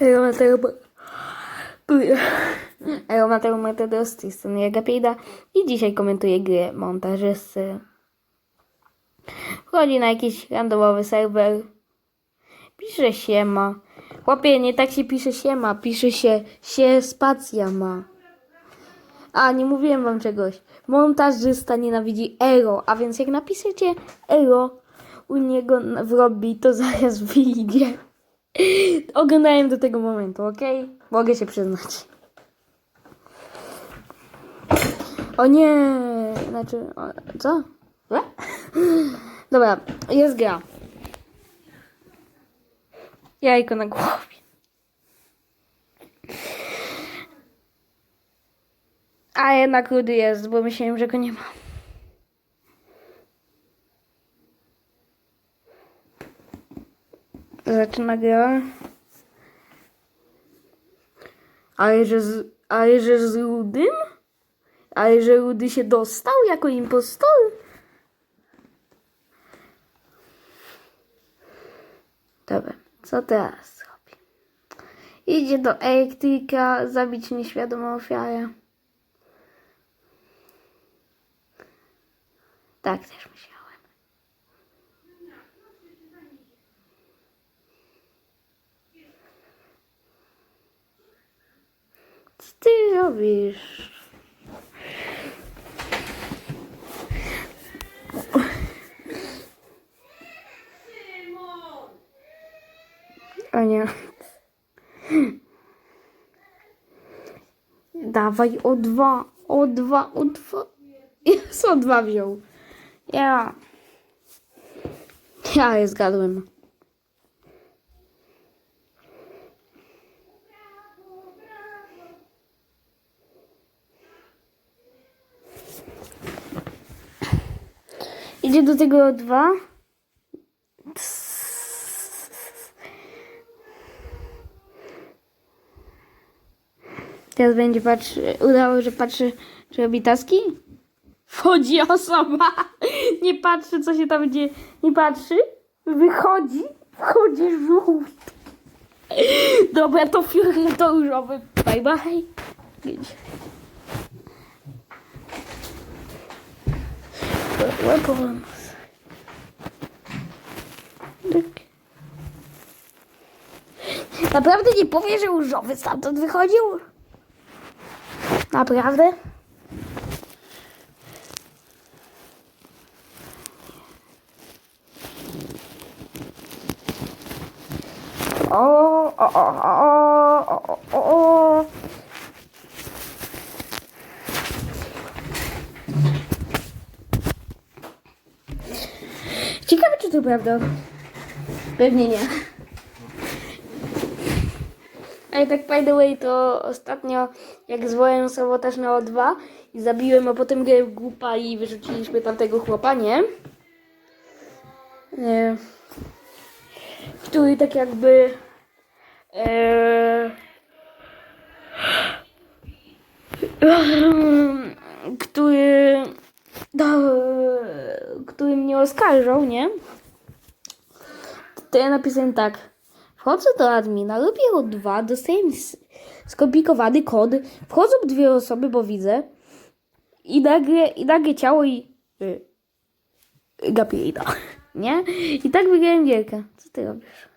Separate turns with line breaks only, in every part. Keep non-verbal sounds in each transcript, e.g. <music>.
Ero Mateo Ero Mateo Metodo z tej strony Agapida i dzisiaj komentuję grę montażysty. Wchodzi na jakiś randomowy serwer. Pisze siema. Chłopie, nie tak się pisze siema, pisze się się spacja ma. A, nie mówiłem wam czegoś. Montażysta nienawidzi Ero, a więc jak napiszecie Ero u niego na- w lobby, to zaraz wyjdzie. Oglądałem do tego momentu, ok? Mogę się przyznać. O nie! Znaczy, o, co? E? Dobra, jest gra. Jajko na głowie. A jednak rudy jest, bo myślałem, że go nie ma. Zaczyna gra. Ale że z, ale że z Rudym? Ale że Rudy się dostał jako impostor? Dobra, co teraz zrobi? Idzie do elektryka zabić nieświadomą ofiarę. Tak też myślałem. Ty robisz? O nie. Dawaj o dwa, o dwa, o dwa. Jest o dwa wziął. Ja. Ja je zgadłem. Idzie do tego dwa. Teraz będzie patrzy, udało, że patrzy, czy robi taski? Wchodzi osoba, <laughs> nie patrzy, co się tam dzieje, nie patrzy, wychodzi, wchodzi żółty. Dobra, to fioletowy, bye bye. Weapons. Naprawdę nie powie, że różowy stamtąd wychodził? Naprawdę? O, o, o, o, o, o, o. Prawda. Pewnie nie. Ale tak by the way, to ostatnio jak zwołałem sabotaż na O2 i zabiłem, a potem w głupa i wyrzuciliśmy tamtego chłopa, nie? E, który tak jakby e, który do, który mnie oskarżał, nie? To ja napisałem tak. Wchodzę do admina, robię o dwa, dostaję skomplikowany kod. Wchodzą dwie osoby, bo widzę. I nagle, i nagle ciało i... Y, Gapiejda. <laughs> Nie? I tak wygrałem gierkę. Co ty robisz?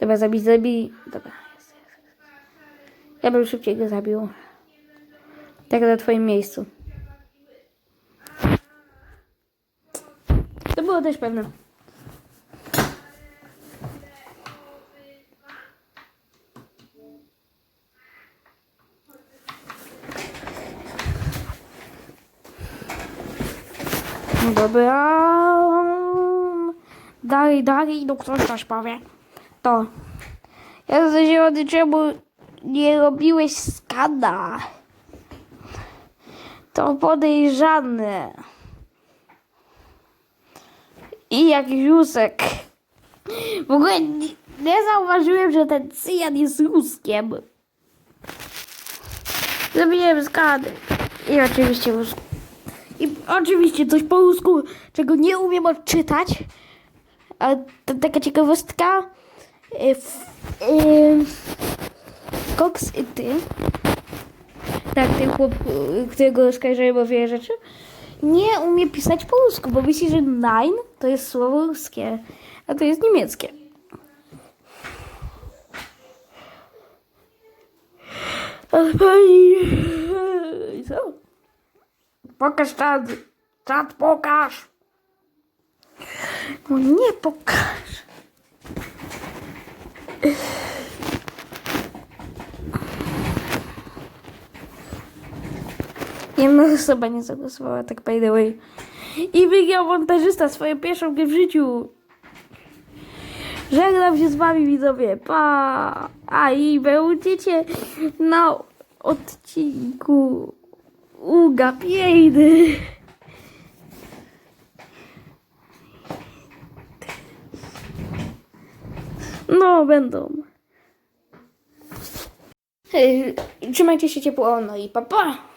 Dobra, zabij, zabij. Dobra. Ja bym szybciej go zabił. Tak na twoim miejscu. Było też pewne. No Dobra. Dalej, dalej, no ktoś powie. To. Ja zazielony, czemu nie robiłeś skana? To podejrzane. I jak Jusek. W ogóle nie, nie zauważyłem, że ten cyjan jest ruskiem. Zrobiłem skany. I oczywiście rus- I oczywiście coś po rusku, czego nie umiem odczytać. A to taka ciekawostka. f- y, Cox i ty. Tak, ten chłop, którego oskarżają o wiele rzeczy. Nie umie pisać po rusku, bo myśli, że nine to jest słowo ruskie, a to jest niemieckie. Pani... Co? Pokaż czat. Czat pokaż. No nie pokaż. Jedna osoba nie zagłosowała, tak by the way. I wygrał montażysta swoją pierwszą grę w życiu. Żegnam się z wami widzowie. Pa! A i będziecie na odcinku Ugapiejny. No, będą. Trzymajcie się ciepło, no i papa. Pa.